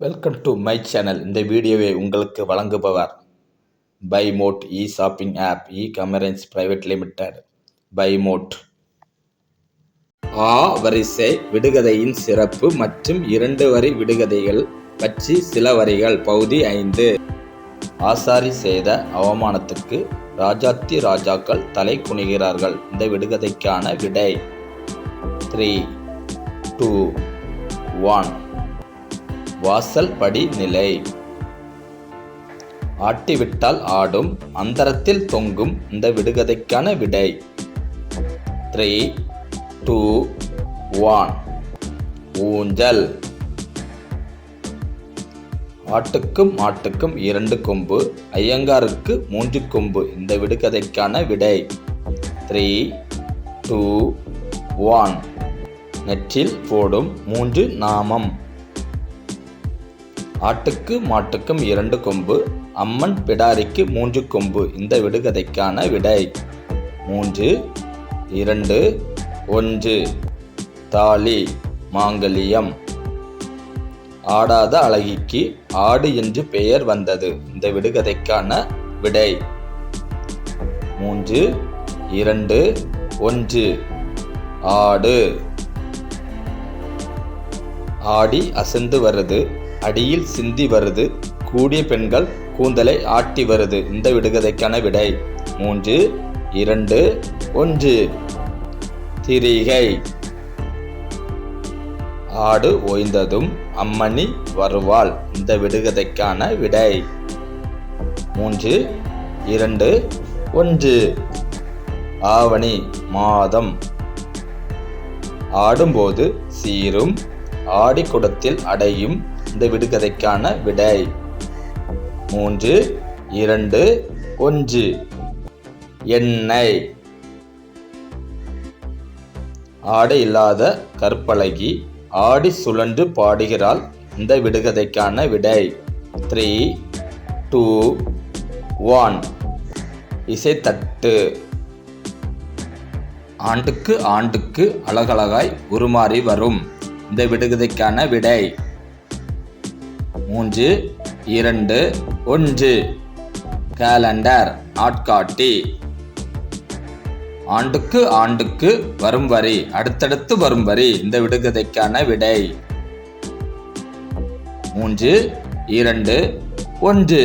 Welcome to my channel இந்த வீடியோவை உங்களுக்கு வழங்குபவர் Bymod e shopping app e commerce private limited Bymod ஆ வரிசை விடுகதையின் சிறப்பு மற்றும் இரண்டு வரி விடுகதைகள் பற்றி சில வரிகள். பகுதி ஐந்து. ஆசாரி செய்த அவமானத்துக்கு ராஜாத்தி ராஜாக்கள் தலை குனிகிறார்கள். இந்த விடுகதைக்கான விடை த்ரீ டூ ஒன் வாசல் படி நிலை. ஆட்டிவிட்டால் ஆடும் அந்தரத்தில் தொங்கும் இந்த விடுகதைக்கான விடை. த்ரீ டூ ஒன் ஊஞ்சல். ஆட்டுக்கும் ஆட்டுக்கும் இரண்டு கொம்பு ஐயங்காருக்கு மூன்று கொம்பு இந்த விடுகதைக்கான விடை. த்ரீ டூ ஒன் நெற்றில் போடும் மூன்று நாமம். ஆட்டுக்கு மாட்டுக்கும் இரண்டு கொம்பு அம்மன் பிடாரிக்கு மூன்று கொம்பு. இந்த விடுகதைக்கான விடை மூன்று இரண்டு ஒன்று. தாலி மாங்கலியம். ஆடாத அழகிக்கு ஆடு என்று பெயர் வந்தது. இந்த விடுகதைக்கான விடை மூன்று இரண்டு ஒன்று. ஆடு. ஆடி அசந்து வருது. அடியில் சிந்தி வருது கூடிய பெண்கள் கூந்தலை ஆட்டி வருது. இந்த விடுகதைக்கான விடை மூன்று இரண்டு ஒன்று. திரிகை. ஆடு ஓய்ந்ததும் அம்மணி வருவாள். இந்த விடுகதைக்கான விடை மூன்று இரண்டு ஒன்று. ஆவணி மாதம் ஆடும்போது சீரும் ஆடிக்குடத்தில் அடையும் இந்த விடுகதைக்கான விடை. மூன்று இரண்டு ஒன்று. எண்ணெய். ஆடை இல்லாத கற்பழகி ஆடி சுழன்று பாடுகிறாள் இந்த விடுகதைக்கான விடை. Three two one. இசைத்தட்டு. ஆண்டுக்கு ஆண்டுக்கு அழகழகாய் உருமாறி வரும். இந்த விடுகதைக்கான விடை. மூன்று இரண்டு ஒன்று. கேலண்டர் நாட்காட்டி ஆண்டுக்கு ஆண்டுக்கு வரும் வரி அடுத்தடுத்து வரும் வரி இந்த விடுகதைக்கான விடை. மூன்று இரண்டு ஒன்று.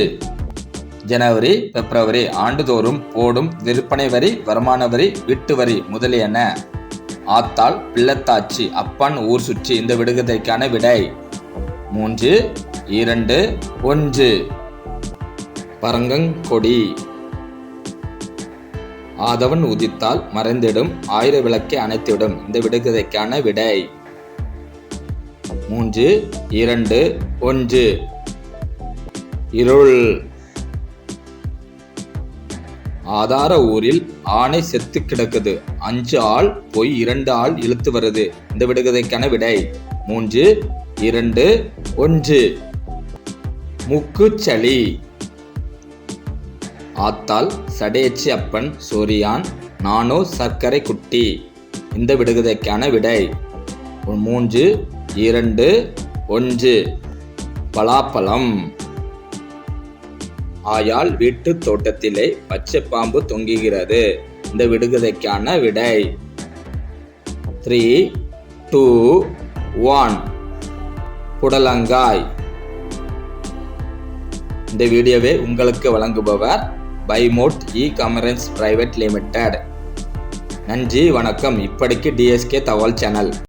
ஜனவரி பிப்ரவரி ஆண்டுதோறும் போடும் விற்பனை வரி வருமான வரி வீட்டு வரி முதலியன. ஆத்தாள் பிள்ளத்தாச்சி அப்பன் ஊர் சுற்றி இந்த விடுகதைக்கான விடை. மூன்று இரண்டு ஒன்று. பரங்கங்கொடி. ஆதவன் உதித்தால் மறைந்திடும் ஆயிர விளக்கை அணைத்திடும் இந்த விடுகதைக்கான விடை. மூன்று இரண்டு ஒன்று. இருள். ஆதார ஊரில் ஆணை செத்து கிடக்குது. அஞ்சு ஆள் போய் இரண்டு ஆள் இழுத்து வருது. இந்த விடுகதைக்கான விடை மூன்று இரண்டு ஒன்று. முக்குச்சளி ஆத்தாள் சடையச்சி அப்பன் சோரியான் நானோ சர்க்கரை குட்டி. இந்த விடுகதைக்கான விடை மூன்று இரண்டு ஒன்று. பலாப்பழம். ஆயால் வீட்டு தோட்டத்திலே பச்சை பாம்பு தொங்குகிறது. இந்த விடுகதைக்கான விடை. த்ரீ டூ ஒன் புடலங்காய். இந்த வீடியோவை உங்களுக்கு வழங்குபவர் பைமோட் இ கமரன்ஸ் பிரைவேட் லிமிடெட். நன்றி வணக்கம். இப்படிக்கு டிஎஸ்கே தகவல் சேனல்.